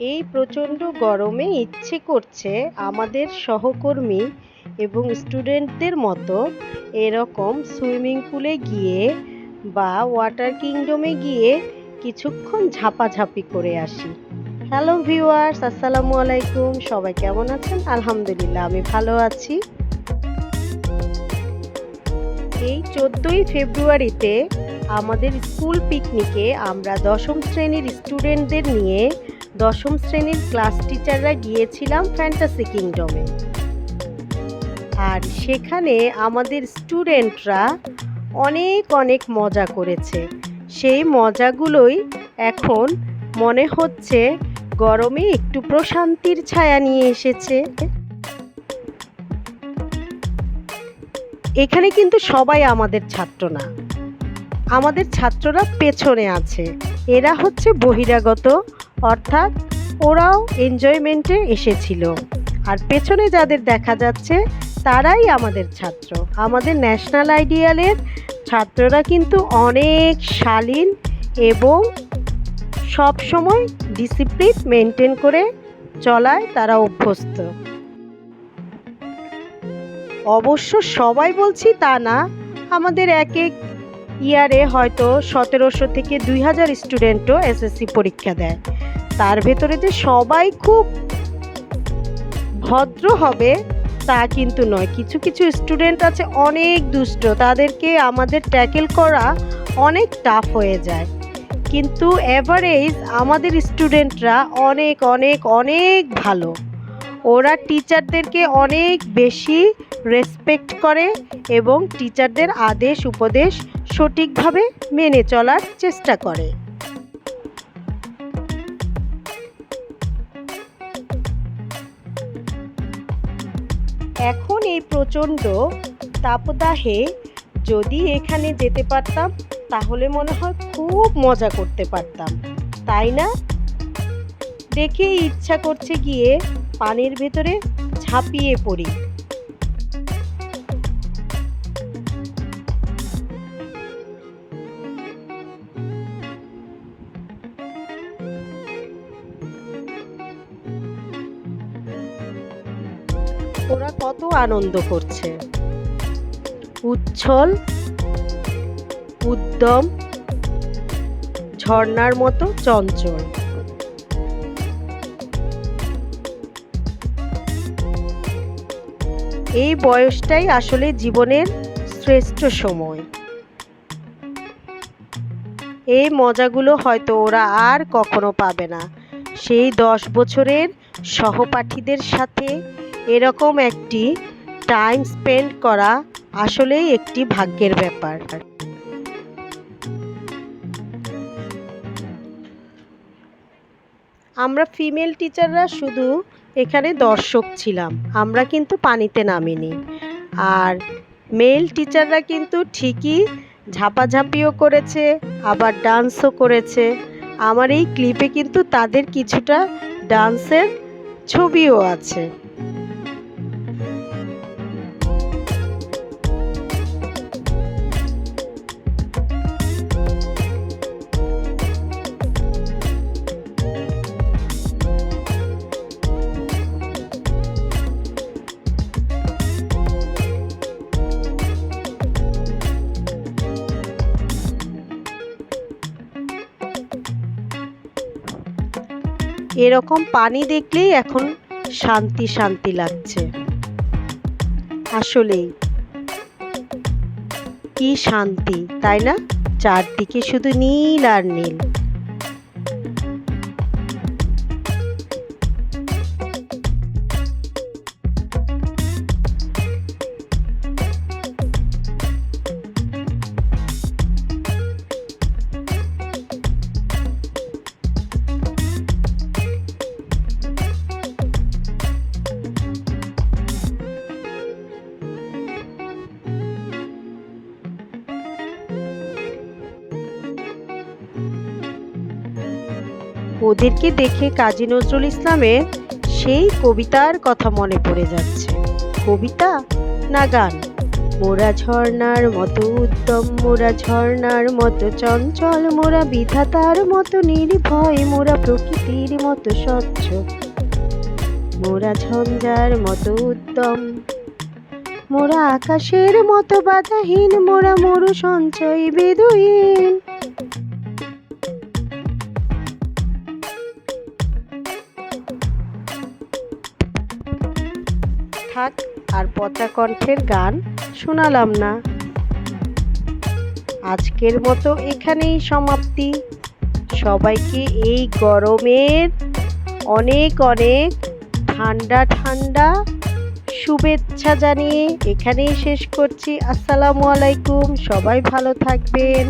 এই প্রচণ্ড গরমে ইচ্ছে করছে আমাদের সহকর্মী এবং স্টুডেন্টদের মতো এরকম সুইমিং পুলে গিয়ে বা ওয়াটার কিংডমে গিয়ে কিছুক্ষণ ঝাপাঝাপি করে আসি। হ্যালো ভিউয়ার্স, আসসালামু আলাইকুম। সবাই কেমন আছেন? আলহামদুলিল্লাহ, আমি ভালো আছি। এই চোদ্দোই ফেব্রুয়ারিতে আমাদের স্কুল পিকনিকে আমরা দশম শ্রেণির স্টুডেন্টদের নিয়ে দশম শ্রেণির ক্লাস টিচাররা গিয়েছিলাম ফ্যান্টাসি কিংডমে আর সেখানে আমাদের স্টুডেন্টরা অনেক অনেক মজা করেছে। সেই মজাগুলোই এখন মনে হচ্ছে গরমে একটু প্রশান্তির ছায়া নিয়ে এসেছে। এখানে কিন্তু সবাই আমাদের ছাত্র না। আমাদের ছাত্ররা পেছনে আছে। এরা হচ্ছে বহিরাগত, অর্থাৎ ওরাও এনজয়মেন্টে এসেছিল। আর পেছনে যাদের দেখা যাচ্ছে, তারাই আমাদের ছাত্র। আমাদের ন্যাশনাল আইডিয়ালের ছাত্ররা কিন্তু অনেক শালীন এবং সব সময় ডিসিপ্লিন মেনটেন করে চলায় তারা অভ্যস্ত। অবশ্য সবাই বলছি তা না, আমাদের এক এক ইয়ারে হয়তো সতেরোশো থেকে দুই হাজার স্টুডেন্টও এসএসসি পরীক্ষা দেয়। তার ভেতরে যে সবাই খুব ভদ্র হবে, তা কিন্তু নয়। কিছু কিছু স্টুডেন্ট আছে অনেক দুষ্ট, তাদেরকে আমাদের ট্যাকেল করা অনেক টাফ হয়ে যায়। কিন্তু এভারেজ আমাদের স্টুডেন্টরা অনেক অনেক অনেক ভালো। ওরা টিচারদেরকে অনেক বেশি রেসপেক্ট করে এবং টিচারদের আদেশ, উপদেশ সঠিকভাবে মেনে চলার চেষ্টা করে। এখন এই প্রচণ্ড তাপদাহে যদি এখানে যেতে পারতাম, তাহলে মনে হয় খুব মজা করতে পারতাম। তাই না? দেখেই ইচ্ছা করছে গিয়ে পানির ভেতরে ঝাঁপিয়ে পড়ি। ওরা কত আনন্দ করছে। উচ্ছল উদ্যম ঝর্ণার মতো চঞ্চল। এই বয়সটাই আসলে জীবনের শ্রেষ্ঠ সময়। এই মজাগুলো হয়তো ওরা আর কখনো পাবে না। সেই দশ বছরের সহপাঠীদের সাথে এরকম একটি টাইম স্পেন্ড করা আসলেই একটি ভাগ্যের ব্যাপার। আমরা ফিমেল টিচাররা শুধু এখানে দর্শক ছিলাম। আমরা কিন্তু পানিতে নামিনি। আর মেল টিচাররা কিন্তু ঠিকই ঝাপাঝাপিও করেছে, আবার ডান্সও করেছে। আমার এই ক্লিপে কিন্তু তাদের কিছুটা ডান্সের ছবিও আছে। এরকম পানি দেখলেই এখন শান্তি শান্তি লাগছে। আসলেই। কি শান্তি, তাই না? চারদিকে শুধু নীল আর নীল। ওদেরকে দেখে কাজী নজরুল ইসলামের সেই কবিতার কথা মনে পড়ে যাচ্ছে। কবিতা না গান? মোরা ঝর্ণার মতো উদ্যম মোরা ঝর্ণার মতো চঞ্চল, মোরা বিধাতার মতো নির্ভয়, মোরা প্রকৃতির মতো স্বচ্ছ, মোরা ঝঞ্ঝার মতো উদ্যম মোরা আকাশের মতো বাধাহীন, মোরা মরু সঞ্চয় বেদুইন থাক আর পচা কণ্ঠের গান শোনালাম না। আজকের মতো এখানেই সমাপ্তি। সবাইকে এই গরমের অনেক অনেক ঠান্ডা ঠান্ডা শুভেচ্ছা জানিয়ে এখানেই শেষ করছি। আসসালামু আলাইকুম, সবাই ভালো থাকবেন।